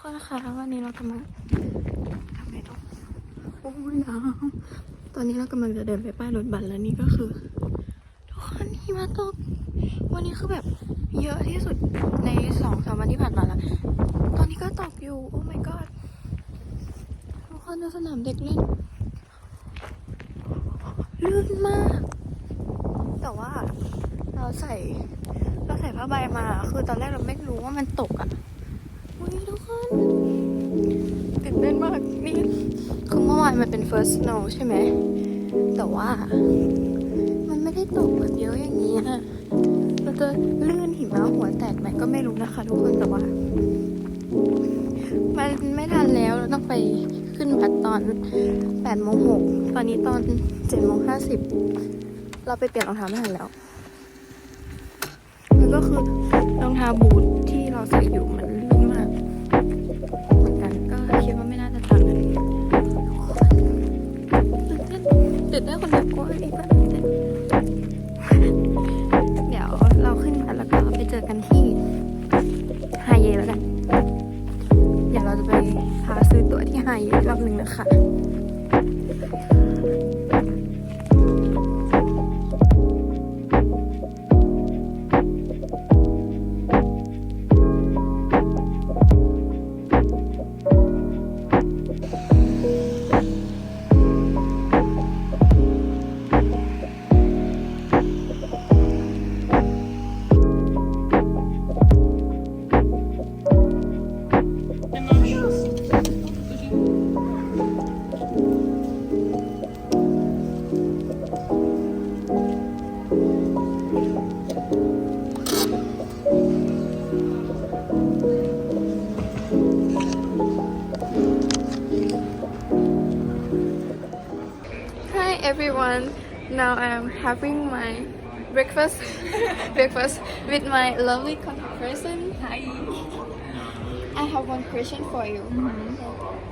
คนนะคะวันนี้เรากำลังทำไงต่อโอ้ยน้ำตอนนี้เรากำลังจะเดินไปป้ายรถบัสแล้วนี่ก็คือทุกคนหิมะตก วันนี้คือแบบเยอะที่สุดในสองสามวันที่ผ่านมาแล้ว ตอนนี้ก็ตกอยู่ โอ้ my god ทุกคนในสนามเด็กเล่นลื่นมาก แต่ว่าเราใส่เราใส่ผ้าใบมา คือตอนแรกเราไม่รู้ว่ามันตกอะ ยทุกคนตื่นเต้นมากนี่คือเมื่อวานมันเป็น first snow ใช่ไหม แต่ว่า มันไม่ได้ตกแบบเยอะอย่างนี้อะเราจะลื่นหิมะหัวแตกไหมก็ไม่รู้นะคะ ทุกคนแต่ว่า มันไม่ทันแล้วเราต้องไปขึ้นบัสตอน8โมง6ตอนนี้ตอน7โมง50 เราไปเปลี่ยนรองเท้าไม่ทันแล้วมันก็คือรองเท้าบูทที่เราใส่อยู่มัน everyone. Now I'm having my breakfast breakfast with my lovely person. Hi. I have one question for you.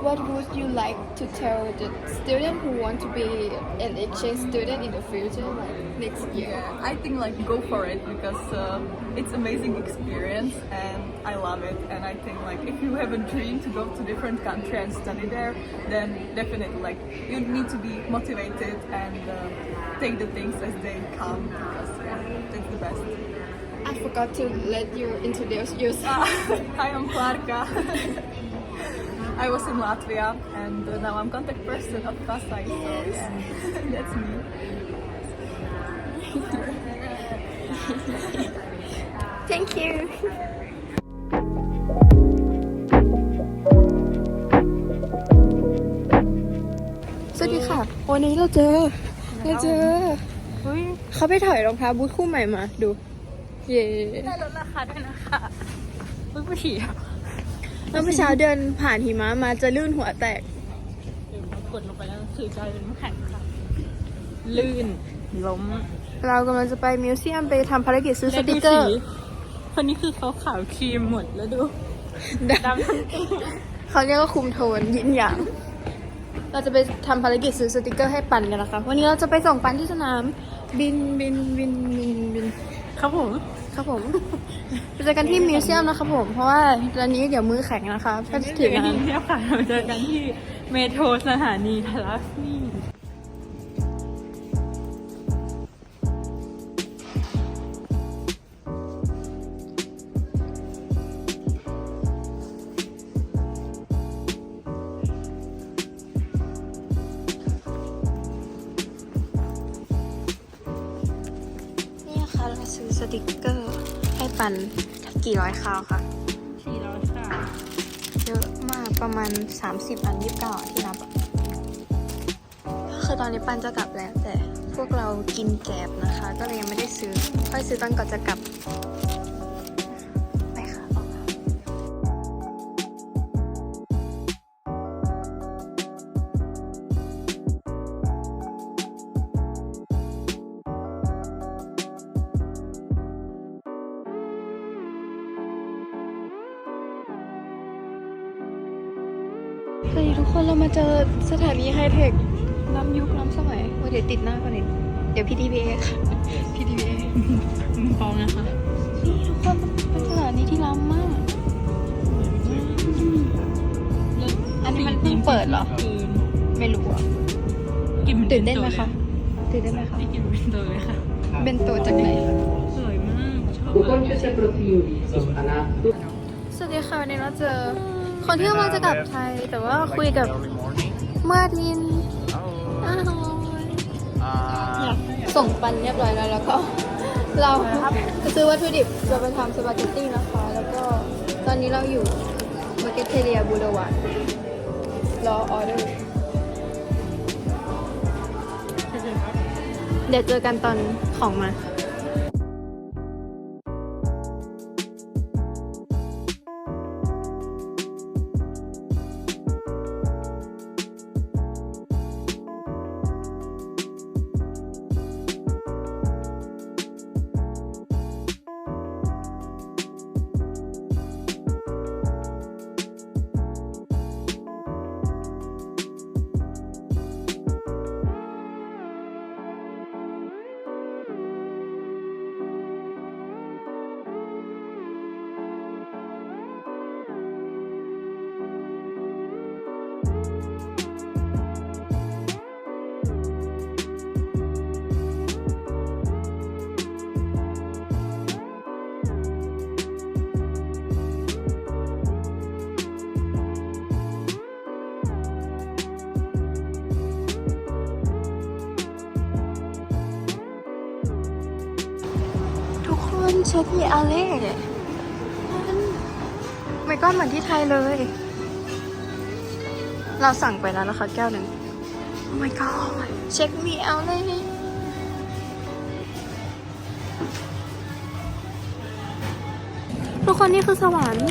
What would you like to tell the student who want to be an exchange student in the future, like next year? I think like go for it because uh, it's amazing experience and I love it and I think like if you have a dream to go to different country and study there then definitely like you need to be motivated and uh, take the things as they come because yeah, that's the best. I forgot to let you introduce yourself. Hi, I'm Klarka. I was in Latvia and uh, now I'm contact person of Kasai so yeah, that's me. Thank you. สวัสดีค่ะ วันนี้เราเจอ เราเจอ เฮ้ย เขาไปถอยรองเท้าบูทคู่ใหม่มา ดู เย่ได้ลดราคาด้วยนะคะเพิ่งไปฉี่แล้วเมื่อเช้าเดินผ่านหิมะมาจะลื่นหัวแตกเดี๋ยวกดลงไปแล้วคือกลายเป็นน้ำแข็งค่ะ ลื่นล้ม เรากำลังจะไปมิวเซียมไปทำภารกิจซื้อสติกเกอร์ คนนี้คือเขาขาวครีมหมดแล้วดูดำเขาเรียกว่าคุมโทนยินหยาง เราจะไปทำภารกิจซื้อสติกเกอร์ให้ปันกันนะคะ วันนี้เราจะไปส่งปันที่สนาม บินบินบินบินบินครับผม ครับผมไปเจอกันที่มิวเซียมนะครับผม เพราะว่าตอนนี้เดี๋ยวมือแข็งนะคะถ้าจะถึงกันงานเที่ยวค่ะเราเจอกันที่เมโทรสถานีทรัสนี่ นี่นะคะเราซื้อสติกเกอร์ ให้ปันกี่ร้อยคราวค่ะสี่ร้อยค่ะเยอะมากประมาณ 30 อันยี่สิบเก้าที่นับอะคือตอนนี้ปันจะกลับแล้วแต่พวกเรากินแกบนะคะ ก็เลยยังไม่ได้ซื้อค่อยซื้อตอนก่อนจะกลับ สวัสดีทุกคนเรามาเจอสถานีไฮเทคล้ำยุคล้ำสมัยโอ้ยเดี๋ยวติดหน้าก่อนดิเดี๋ยว PTBA ค่ะ PTBA มึงฟองนะคะนี่ทุกคนเป็นสถานีที่ล้ำมากเปิดเหรอเกินไม่รู้อะกินตื่นเต้นไหมคะตื่นเต้นไหมคะไม่กินเป็นตัวเลยค่ะเป็นตัวจากไหนสวยมากชอบ Ukończycie profili a na สวัสดีค่ะวันนี้เราเจอ คนที่กำลังจะกลับไทย แต่ว่าคุยกับเมื่อดินอ้าวส่งปันเรียบร้อยแล้วแล้วก็ เราจะซื้อวัตถุดิบจะไปทำสปาเกตตี้นะคะ แล้วก็ตอนนี้เราอยู่มาร์เก็ตเทเรียบูรวารรอออเดอร์เดี๋ยวเจอกันตอนของมา นเช็คมีอาเล่ไม่ก็เหมือนที่ไทยเลย เราสั่งไปแล้วนะคะแก้วหนึ่ง Oh my god เช็คมีอาเล่ทุกคนนี่คือสวรรค์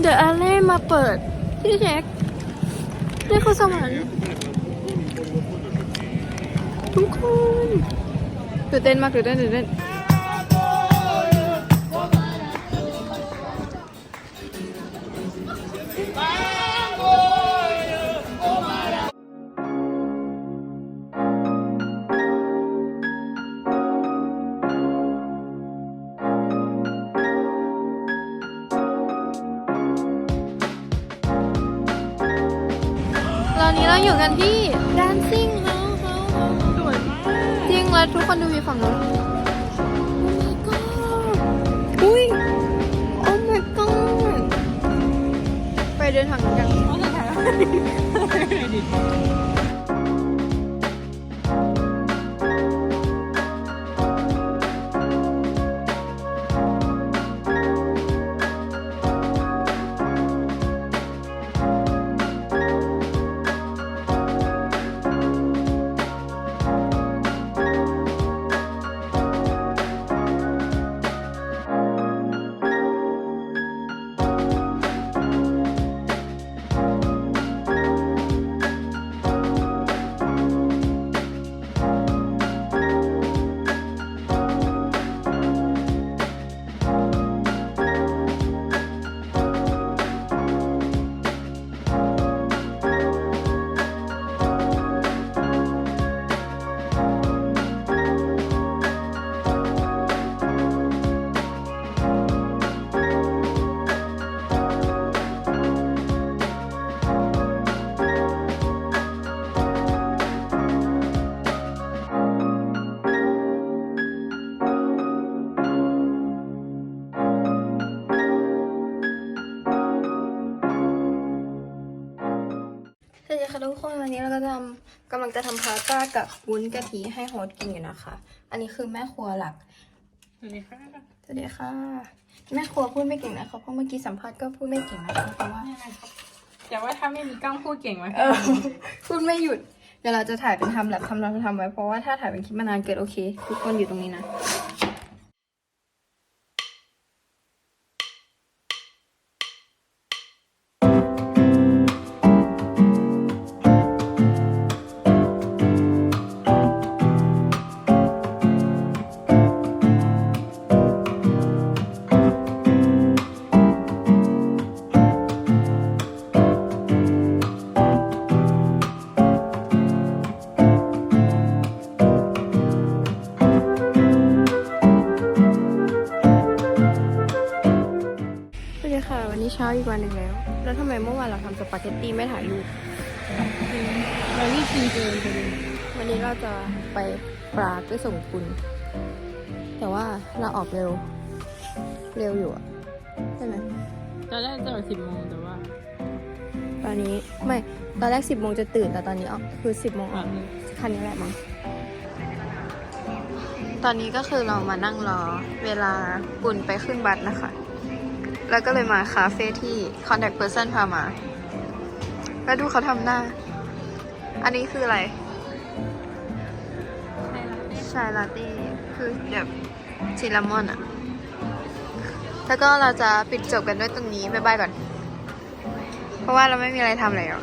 เดี๋ยวอาเล่มาเปิดที่เช็คนี่คือสวรรค์ ทุกคนตื่นเต้นมากตื่นเต้นตื่นเต้นตอนนี้เราอยู่กันที่ด ทุกคนดูวิวฝั่งนู้น Oh my god อุ้ย Oh my god ไปเดินทางนู้นกัน ลังจะทำพาสต้ากับวุ้นกะทิให้โฮสต์กินอยู่นะคะ อันนี้คือแม่ครัวหลัก สวัสดีค่ะสวัสดีค่ะ แม่ครัวพูดไม่เก่งนะคะ เพราะเมื่อกี้สัมภาษณ์ก็พูดไม่เก่งนะคะเพราะว่าแต่ว่าถ้าไม่มีกล้องพูดเก่งไหมเออ พูดไม่หยุด เดี๋ยวเราจะถ่ายเป็นทำแบบทำเราทำไว้ เพราะว่าถ้าถ่ายเป็นคลิปมานานเกิดโอเค ทุกคนอยู่ตรงนี้นะ วันหนึ่งแล้ว แล้วทำไมเมื่อวานเราทำสปาเกตตี้ไม่ถ่ายรูปเรารีบกินเกินไปเลยวันนี้เราจะไปปรากไปส่งคุณ แต่ว่าเราออกเร็ว เร็วอยู่อะใช่ไหมตอนแรกจะออกสิบโมงแต่ว่า ตอนนี้ไม่ตอนแรกสิบโมงจะตื่นแต่ตอนนี้ออกคือสิบโมงออะอกคันนี้แหละมั้งตอนนี้ก็คือเรามานั่งรอเวลาปุ่นไปขึ้นบัสนะคะ แล้วก็เลยมาคาเฟ่ที่ contact person พามา แล้วดูเขาทำหน้า อันนี้คืออะไร ชายลาเต้คือแบบชิลลามอนอะแล้วก็เราจะปิดจบกันด้วยตรงนี้ บ๊ายบายก่อน เพราะว่าเราไม่มีอะไรทำแล้ว